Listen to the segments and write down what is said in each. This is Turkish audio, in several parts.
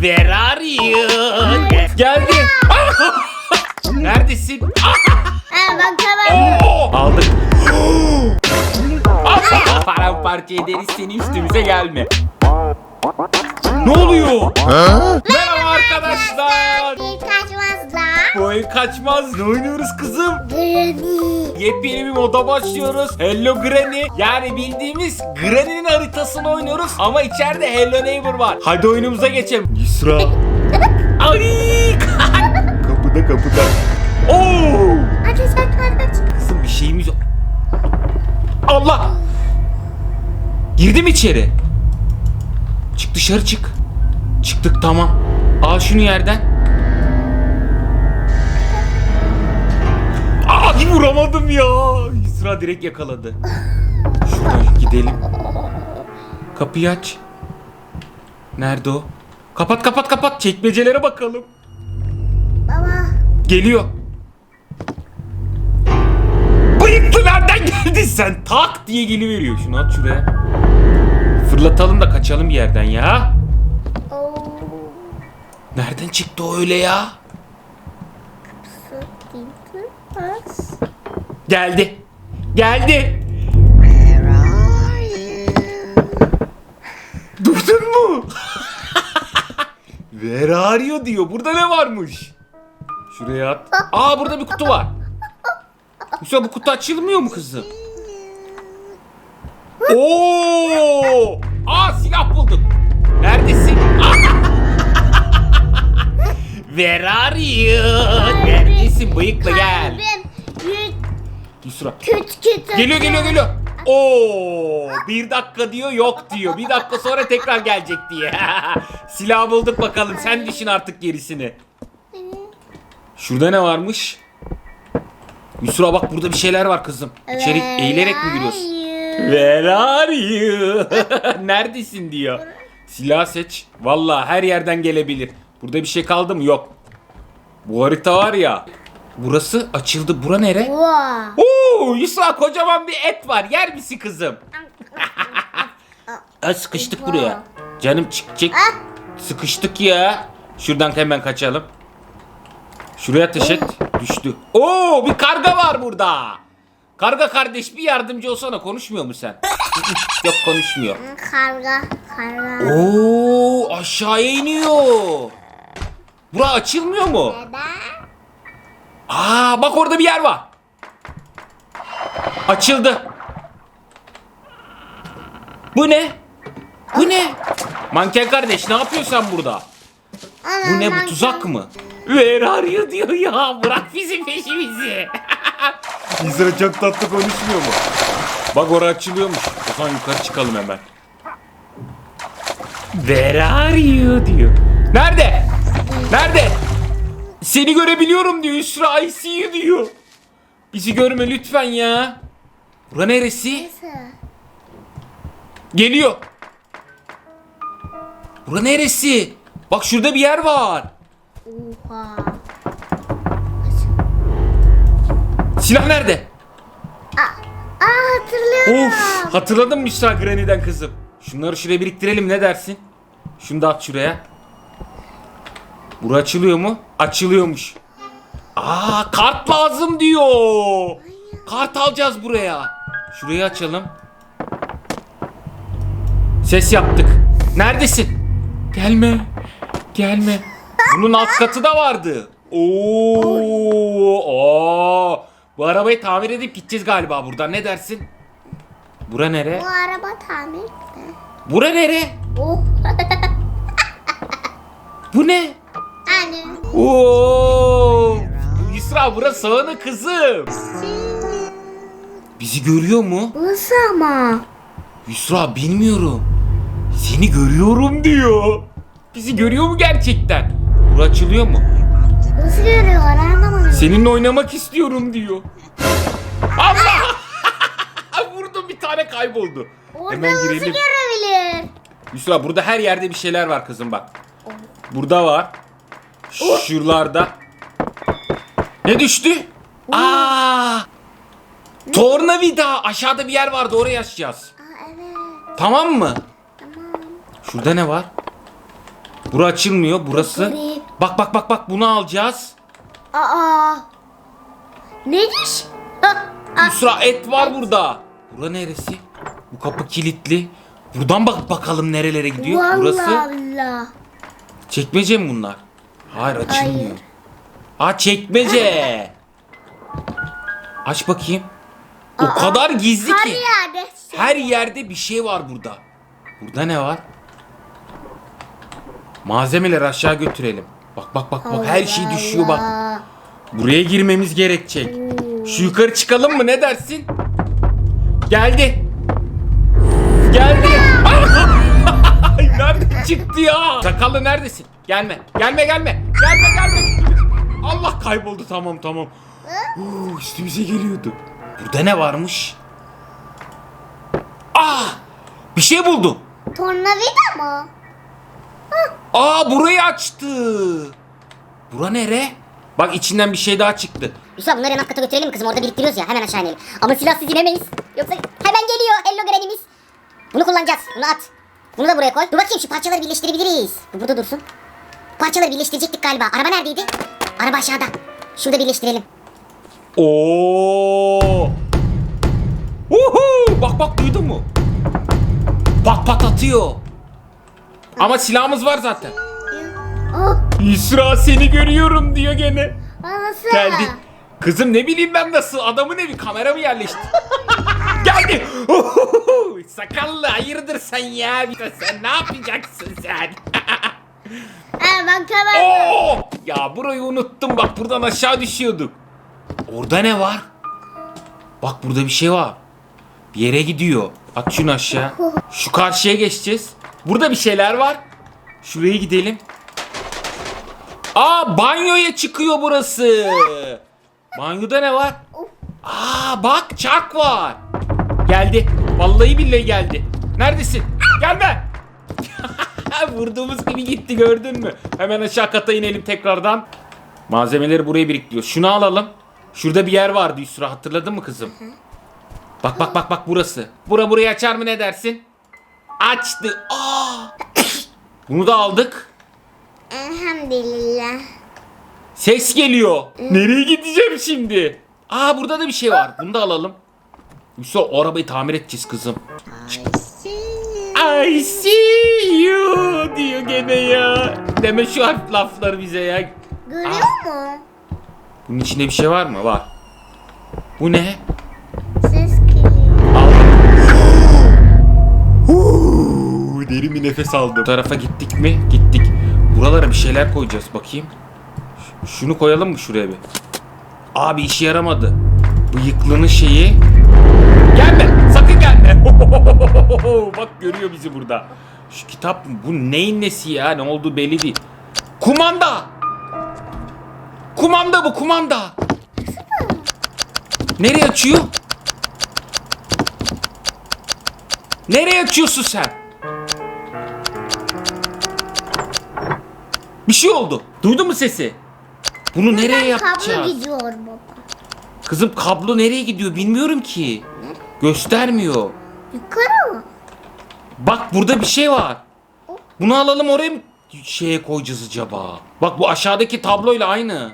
Where are you? Gel- Geldi. Neredesin? Ha ben tamam. Oo! Aldık. Paramparça ederiz seni üstümüze gelme. Ne oluyor? Merhaba arkadaşlar. Oyun kaçmaz. Ne oynuyoruz kızım? Granny. Yepyeni bir moda başlıyoruz. Hello Granny. Yani bildiğimiz Granny'nin haritasını oynuyoruz. Ama içeride Hello Neighbor var. Hadi oyunumuza geçelim. Yusra. Ay! kapıda kapıda. Oo! Kızım bir şeyimiz yok. Allah! Girdim içeri. Çık dışarı çık. Çıktık tamam. Al şunu yerden. Vuramadım ya. Yusra direkt yakaladı. Şuradan gidelim. Kapıyı aç. Nerede o? Kapat kapat kapat. Çekmecelere bakalım. Baba. Geliyor. Bıyıklı nereden geldin sen? Tak diye geliveriyor. Şunu at şuraya. Fırlatalım da kaçalım bir yerden ya. Oo. Nereden çıktı o öyle ya? Geldi. Geldi. Durdun mu? Where are you diyor. Burada ne varmış? Şuraya at. Aa burada bir kutu var. Yoksa bu kutu açılmıyor mu kızım? Oo! Aa silah buldum. Neredesin? Where are you? Neredesin? Bıyıkla gel. Yusra. küt küt. Geliyor geliyor geliyor. Oo, bir dakika diyor yok diyor. Bir dakika sonra tekrar gelecek diye. Silah bulduk bakalım. Sen düşün artık gerisini. Şurada ne varmış? Yusra bak burada bir şeyler var kızım. İçeri eğilerek mi giriyorsun? Where are you? Neredesin diyor. Silah seç. Vallahi her yerden gelebilir. Burada bir şey kaldı mı? Yok. Bu harita var ya. Burası açıldı. Bura nere? Wow. Oo, Yusra kocaman bir et var. Yer misin kızım? Aa, sıkıştık buraya. Canım çıkacak. Sıkıştık ya. Şuradan hemen kaçalım. Şuraya ateş et. Düştü. Oo, bir karga var burada. Karga kardeş bir yardımcı olsana konuşmuyor mu sen? Yok konuşmuyor. Karga. Karga. Oo, aşağıya iniyor. Bura açılmıyor mu? Neden? Aa bak orada bir yer var. Açıldı. Bu ne? Bu ne? Manken kardeş ne yapıyorsun sen burada? Bu ne bu tuzak mı? Where are you diyor ya bırak bizim peşimizi. İzra çok tatlı konuşmuyor mu? Bak orası açılıyormuş. O zaman yukarı çıkalım hemen. Where are you diyor. Nerede? Nerede? Seni görebiliyorum diyor Yusra I see you diyor. Bizi görme lütfen ya. Bura neresi? Geliyor. Bura neresi? Bak şurada bir yer var. Oha. Silah nerede? Aa, hatırlıyorum. Of hatırladım Yusra Granny'den kızım. Şunları şuraya biriktirelim ne dersin? Şunu da at şuraya. Bura açılıyor mu? Açılıyormuş. Aa kart lazım diyor. Kart alacağız buraya. Şurayı açalım. Ses yaptık. Neredesin? Gelme. Gelme. Bunun alt katı da vardı. Oo, oo. Bu arabayı tamir edip gideceğiz galiba buradan. Ne dersin? Bura nere? Bu araba tamir mi? Bura nere? Oh. Bu ne? Anne. Oo! Yusra burası sağını kızım. Bizi görüyor mu? Nasıl ama? Yusra bilmiyorum. Seni görüyorum diyor. Bizi görüyor mu gerçekten? Bura açılıyor mu? Nasıl görüyorlar anlamadım. Seninle oynamak istiyorum diyor. Allah! Vurdum bir tane kayboldu. Orada Hemen nasıl girelim. görebilir? Yusra burada her yerde bir şeyler var kızım bak. Burada var. Şuralarda. Ne düştü? Aa! Tornavida. Aşağıda bir yer vardı oraya açacağız. Aa evet. Tamam mı? Tamam. Şurada ne var? Bura açılmıyor. Burası. Garip. Bak bak bak bak bunu alacağız. Aa. Nedir? Yusra et var burada. Bura neresi? Bu kapı kilitli. Buradan bak bakalım nerelere gidiyor. Vallahi Burası Allah. çekmece mi bunlar? Hayır açılmıyor. Hayır. Aa çekmece. Aç bakayım. O Aa, kadar gizli Her ki. yerde. Her yerde bir şey var burada. Burada ne var? Malzemeleri aşağı götürelim. Bak bak bak bak her şey düşüyor bak. Buraya girmemiz gerekecek. Şu yukarı çıkalım mı ne dersin? Geldi. Geldi. Nerede çıktı ya? Sakallı neredesin? Gelme. Gelme gelme. Gelme gelme. Allah kayboldu tamam tamam. Oo, üstümüze geliyordu. Burada ne varmış? Aa! Bir şey buldum. Tornavida mı? Aa burayı açtı. Bura nere? Bak içinden bir şey daha çıktı. Yusuf bunları en alt kata götürelim mi kızım orada biriktiriyoruz ya hemen aşağı inelim. Ama silahsız inemeyiz. Yoksa hemen geliyor Hello Granny'miz. Bunu kullanacağız bunu at. Bunu da buraya koy. Dur bakayım şu parçaları birleştirebiliriz. Bu burada dursun. Parçaları birleştirecektik galiba. Araba neredeydi? Araba aşağıda. Şurada birleştirelim. Oo! Uhu! Bak bak duydun mu? Pat pat atıyor. Ama silahımız var zaten. Oh. İsra seni görüyorum diyor gene. Nasıl? Geldi. Kızım ne bileyim ben nasıl adamın evi kamera mı yerleşti? Geldi. Sakallı hayırdır sen ya? Sen ne yapacaksın sen? Ha, ben. Oo! Ya burayı unuttum bak buradan aşağı düşüyorduk. Orada ne var? Bak burada bir şey var. Bir yere gidiyor. At şunu aşağı. Şu karşıya geçeceğiz. Burada bir şeyler var. Şuraya gidelim. Aa banyoya çıkıyor burası. Banyoda ne var? Aa bak çark var. Geldi. Vallahi billahi geldi. Neredesin? Gelme. Vurduğumuz gibi gitti gördün mü? Hemen aşağı kata inelim tekrardan. Malzemeleri buraya biriktiriyor. Şunu alalım. Şurada bir yer vardı Yusra hatırladın mı kızım? Bak bak bak bak burası. Bura burayı açar mı ne dersin? Açtı. Aa! Bunu da aldık. Elhamdülillah. Ses geliyor. Nereye gideceğim şimdi? Aa burada da bir şey var. Bunu da alalım. Yusra o arabayı tamir edeceğiz kızım. I see you. Deme şu harf lafları bize ya. Görüyor mu? Bunun içinde bir şey var mı? Var. Bu ne? Ses geliyor. Huu, derin bir nefes aldım. Bu tarafa gittik mi? Gittik. Buralara bir şeyler koyacağız bakayım. Ş- Şunu koyalım mı şuraya bir? Abi işe yaramadı. Bıyıklının şeyi. Gelme! Sakın gelme! Bak görüyor bizi burada. Şu kitap bu neyin nesi ya? Ne olduğu belli değil. Kumanda! Kumanda bu kumanda. Nereye açıyor? Nereye açıyorsun sen? Bir şey oldu. Duydun mu sesi? Bunu nereye Kablo yapacağız? gidiyor baba. Kızım kablo nereye gidiyor bilmiyorum ki. Göstermiyor. Yukarı? Bak burada bir şey var. Bunu alalım oraya mı şeye koyacağız acaba? Bak bu aşağıdaki tabloyla aynı.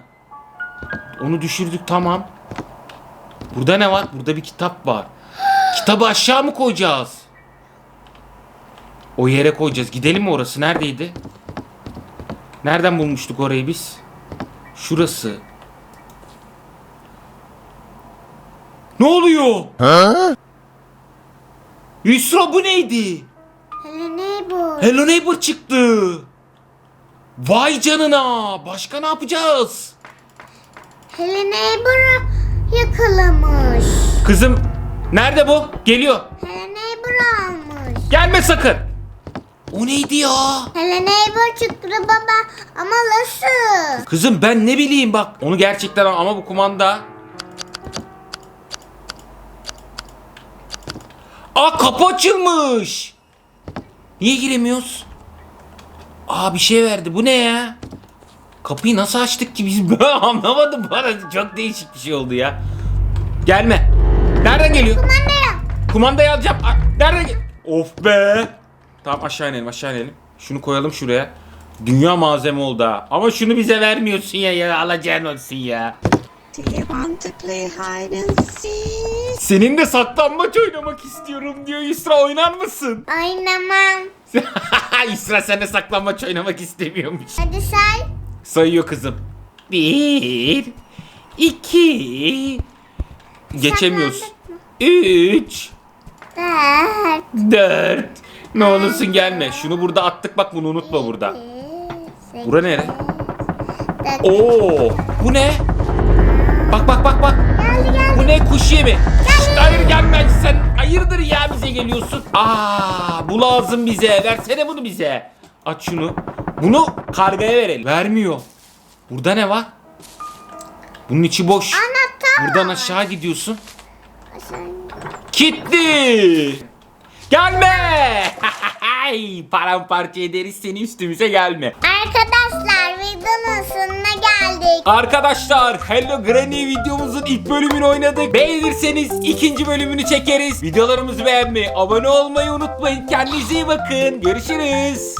Onu düşürdük tamam. Burada ne var? Burada bir kitap var. Kitabı aşağı mı koyacağız? O yere koyacağız. Gidelim mi orası? Neredeydi? Nereden bulmuştuk orayı biz? Şurası. Ne oluyor? Yusra bu neydi? Hele ne bu? Hello Neighbor çıktı. Vay canına. Başka ne yapacağız? Hele neighbor'ı yakalamış. Kızım nerede bu? Geliyor. Hele neighbor almış. Gelme sakın. O neydi ya? Hele neighbor çıktı baba ama nasıl? Kızım ben ne bileyim bak. Onu gerçekten ama bu kumanda. Aa kapı açılmış. Niye giremiyoruz? Aa bir şey verdi. Bu ne ya? Kapıyı nasıl açtık ki biz? Anlamadım. Bana çok değişik bir şey oldu ya. Gelme. Nereden geliyor? Kumandaya. Kumandayı alacağım. Nereden gel? Of be. Tamam aşağı inelim aşağı inelim. Şunu koyalım şuraya. Dünya malzeme oldu ha. Ama şunu bize vermiyorsun ya ya alacağın olsun ya. Do you want to play hide and seek? Senin de saklambaç oynamak istiyorum diyor Yusra oynar mısın? Oynamam. Yusra sen de saklambaç oynamak istemiyormuş. Hadi say. Sayıyor kızım. Bir, iki, geçemiyoruz. Üç, Dört. dört. Ne olursun gelme. Şunu burada attık bak bunu unutma burada. Bura nere? Oo, bu ne? Bak bak bak bak. Geldi geldi. Bu ne kuş yemi? Şşt, hayır gelme sen hayırdır ya bize geliyorsun. Aa bu lazım bize versene bunu bize. Aç şunu. Bunu kargaya verelim. Vermiyor. Burada ne var? Bunun içi boş. Anahtar. Buradan aşağı gidiyorsun. Kitli. Gelme. Paramparça ederiz seni üstümüze gelme. Videonun geldik. Arkadaşlar Hello Granny videomuzun ilk bölümünü oynadık. Beğenirseniz ikinci bölümünü çekeriz. Videolarımızı beğenmeyi, abone olmayı unutmayın. Kendinize iyi bakın. Görüşürüz.